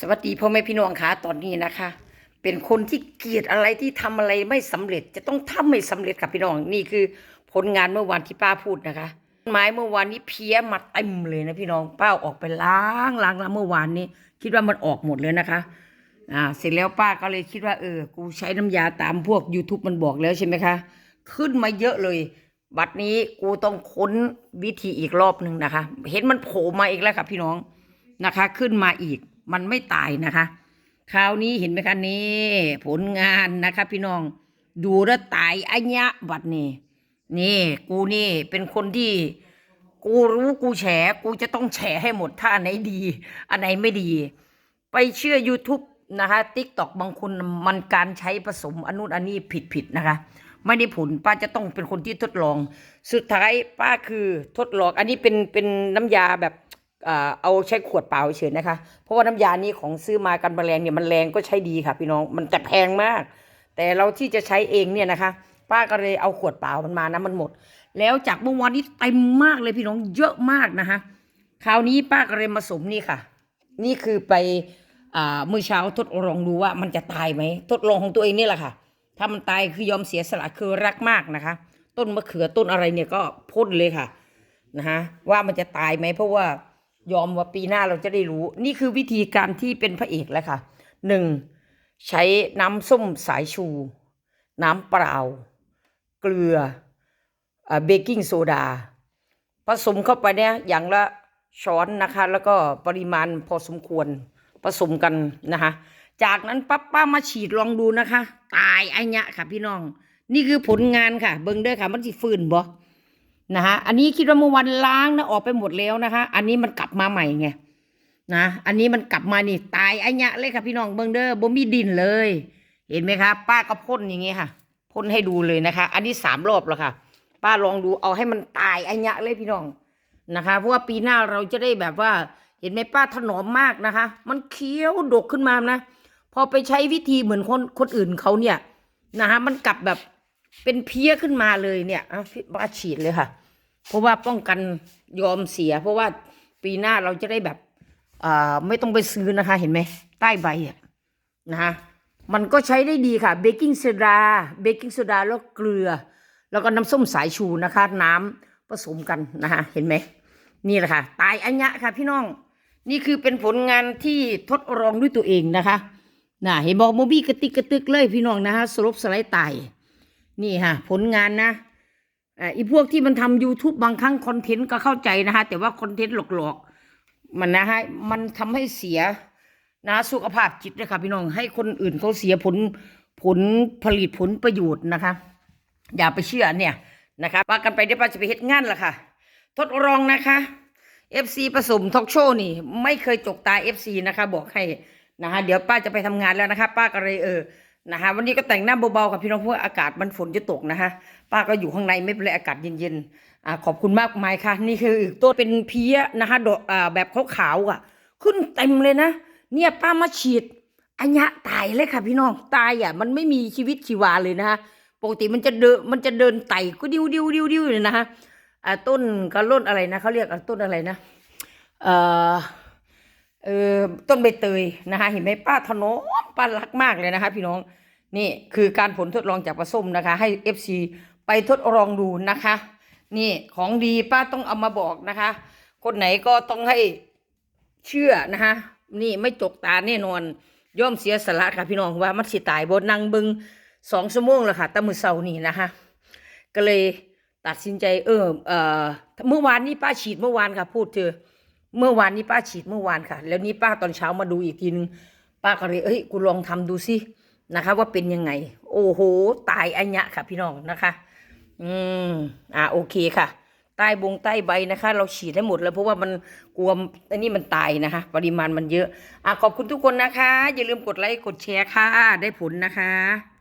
สวัสดีพ่อแม่พี่น้องคะตอนนี้นะคะ เป็นคนที่เกลียดอะไรที่ทำอะไรไม่สำเร็จ จะต้องทำให้สำเร็จกับพี่น้องนี่คือ ผลงานเมื่อวานที่ป้าพูดนะคะต้นไม้เมื่อวานนี้เพี้ยมาเต็มเลยนะพี่น้องป้าออกไปล้างล้างแล้วเมื่อวานนี้ คิดว่ามันออกหมดเลยนะคะอ่าเสร็จแล้วป้าก็เลยคิดว่าเออ กูใช้น้ำยาตามพวก YouTube มันบอกแล้วใช่ไหมคะ ขึ้นมาเยอะเลย บัดนี้กูต้องค้นวิธีอีกรอบหนึ่งนะคะ เห็นมันโผล่มาอีกแล้วค่ะพี่น้องนะคะ ขึ้นมาอีก มันไม่ตายนะคะ คราวนี้เห็นไหมคะนี่ ผลงานนะคะ พี่น้อง ดูแล้วตายอัญญะบัดนี้นี่ กูนี่เป็นคนที่ กูรู้กูแฉ กูจะต้องแฉให้หมดถ้าอันไหนดี อันไหนไม่ดี ไปเชื่อ YouTube นะคะติ๊กตอกบางคนมันการใช้ผสมอนุนอันนี้ผิดผิดๆนะคะ ไม่ได้ผลป้าจะต้องเป็นคนที่ทดลอง สุดท้ายป้าคือทดลองอันนี้เป็นเป็นน้ำยาแบบ เอาใช้ขวดเปล่าเฉยนะคะ เพราะว่าน้ำยานี้ของซื้อมากันแมลงเนี่ยมันแรงก็ใช้ดีค่ะพี่น้องมันแต่แพงมาก แต่เราที่จะใช้เองเนี่ยนะคะ ป้าก็เลยเอาขวดเปล่ามันมานะมันหมด แล้วจากเมื่อวานนี้เต็มมากเลยพี่น้องเยอะมากนะคะคราวนี้ป้าก็เลยมาสมนี่ค่ะ นี่คือไปอ่าเมื่อเช้าทดลองดูว่ามันจะตายไหมทดลองของตัวเองนี่แหละค่ะ ถ้ามันตายคือยอมเสียสละคือรักมากนะคะ ต้นมะเขือต้นอะไรเนี่ยก็พ่นเลยค่ะนะฮะว่ามันจะตายไหมเพราะว่า ยอมว่าปีหน้าเราจะได้รู้ นี่คือวิธีการที่เป็นพระเอกแล้วค่ะหนึ่งใช้น้ำส้มสายชู น้ำเปล่า เกลือเบกกิ้งโซดา ผสมเข้าไปเนี่ยอย่างละช้อนนะคะ แล้วก็ปริมาณพอสมควรผสมกันนะคะ จากนั้นปั๊บป้ามาฉีดลองดูนะคะ ตายไอ้เนี้ยค่ะพี่น้อง นี่คือผลงานค่ะ เบิ้งเด้อค่ะ มันสิฟื้นบ่ นะคะอันนี้คิดว่าเมื่อวันล้างนะออกไปหมดแล้วนะคะ อันนี้มันกลับมาใหม่ไงนะ อันนี้มันกลับมานี่ตายไอ้เนี้ยเลยค่ะพี่น้องเบิงเดอ้อบ่มีดินเลย เห็นไหมคะป้าก็พ่นอย่างงี้ค่ะพ่นให้ดูเลยนะคะ อันนี้สามรอบแล้วค่ะ ป้าลองดูเอาให้มันตายไอ้เนี้ยเลยพี่น้องนะคะ เพราะว่าปีหน้าเราจะได้แบบว่า เห็นไหมป้าถนอมมากนะคะ มันเคี้ยวดกขึ้นมานะ พอไปใช้วิธีเหมือนคนคนอื่นเขาเนี่ยนะคะมันกลับแบบเป็นเพี้ยขึ้นมาเลยเนี่ยอะพี่บ้าฉีดเลยค่ะ เพราะว่าป้องกันยอมเสีย เพราะว่าปีหน้าเราจะได้แบบอ่าไม่ต้องไปซื้อนะคะ เห็นไหมใต้ใบอะนะคะมันก็ใช้ได้ดีค่ะเบกกิ้งโซดาเบกกิ้งโซดาแล้วเกลือ แล้วก็น้ำส้มสายชูนะคะ น้ำผสมกันนะคะเห็นไหมนี่แหละค่ะ ตายอัญญะค่ะ พี่น้อง นี่คือเป็นผลงานที่ทดลองด้วยตัวเองนะคะน่ะเห็นบอกโมบี้กระติกกระตึกเลยพี่น้องนะคะสรุปสไลด์ตายนี่ค่ะ ผลงานนะ อ่ออีพวกที่มันทำ YouTube บางครั้งคอนเทนต์ก็เข้าใจนะคะแต่ว่าคอนเทนต์หลอกๆ มันนะฮะมันทำให้เสียนะสุขภาพจิตเลยค่ะพี่น้องให้คนอื่นเขาเสียผลผลผลิตผลประโยชน์นะคะ อย่าไปเชื่อเนี่ยนะคะว่ากันไปเดี๋ยวป้าจะไปเฮ็ดงานละค่ะ ทดลองนะคะ FC ผสมทอกโชนี่ ไม่เคยจกตา FC นะคะ บอกให้นะคะเดี๋ยวป้าจะไปทำงานแล้วนะคะ ป้าก็เลยเออ นะคะวันนี้ก็แต่งหน้าเบาๆกับพี่น้องเพราะว่าอากาศมันฝนจะตกนะคะป้าก็อยู่ข้างในไม่เป็นไรอากาศเย็นๆอ่าขอบคุณมากมายค่ะ นี่คืออีกตัวเป็นเพี้ยนะคะดอกอ่าแบบขาวๆอะ ขึ้นเต็มเลยนะ เนี่ยป้ามาฉีดอัญญะตายเลยค่ะ พี่น้องตายอะมันไม่มีชีวิตชีวาเลยนะคะปกติมันจะเดินมันจะเดินไต่ก็ดิ้วดิ้วดิ้วดิ้วเลยนะคะอ่าต้นกระล่นอะไรนะเขาเรียกต้นอะไรนะเอ่อเออต้นใบเตยนะคะเห็นไหมป้าถนอม ป้ารักมากเลยนะคะพี่น้องนี่คือการผลทดลองจากปลาส้มนะคะ ให้เอฟซีไปทดลองดูนะคะ นี่ของดีป้าต้องเอามาบอกนะคะ คนไหนก็ต้องให้เชื่อนะคะนี่ไม่จกตาแน่นอนย่อมเสียสละค่ะพี่น้องว่ามันสิตายบนนั่งบึงสองชั่วโมงแล้วค่ะตะมือเสานี่นะคะก็เลยตัดสินใจเออเออเมื่อวานนี้ป้าฉีดเมื่อวานค่ะ พูดเธอเมื่อวานนี้ป้าฉีดเมื่อวานค่ะ แล้วนี้ป้าตอนเช้ามาดูอีกทีนึง ป้าก็เลยเอ้ยกูลองทำดูสินะคะ ว่าเป็นยังไง โอ้โห ตายอัญญะค่ะ พี่น้องนะคะ อืมอ่าโอเคค่ะใต้บงใต้ใบนะคะ เราฉีดให้หมดแล้วเพราะว่ามันกลัวอันนี้มันตายนะคะ ปริมาณมันเยอะอะขอบคุณทุกคนนะคะ อย่าลืมกดไลค์กดแชร์ค่ะ ได้ผลนะคะ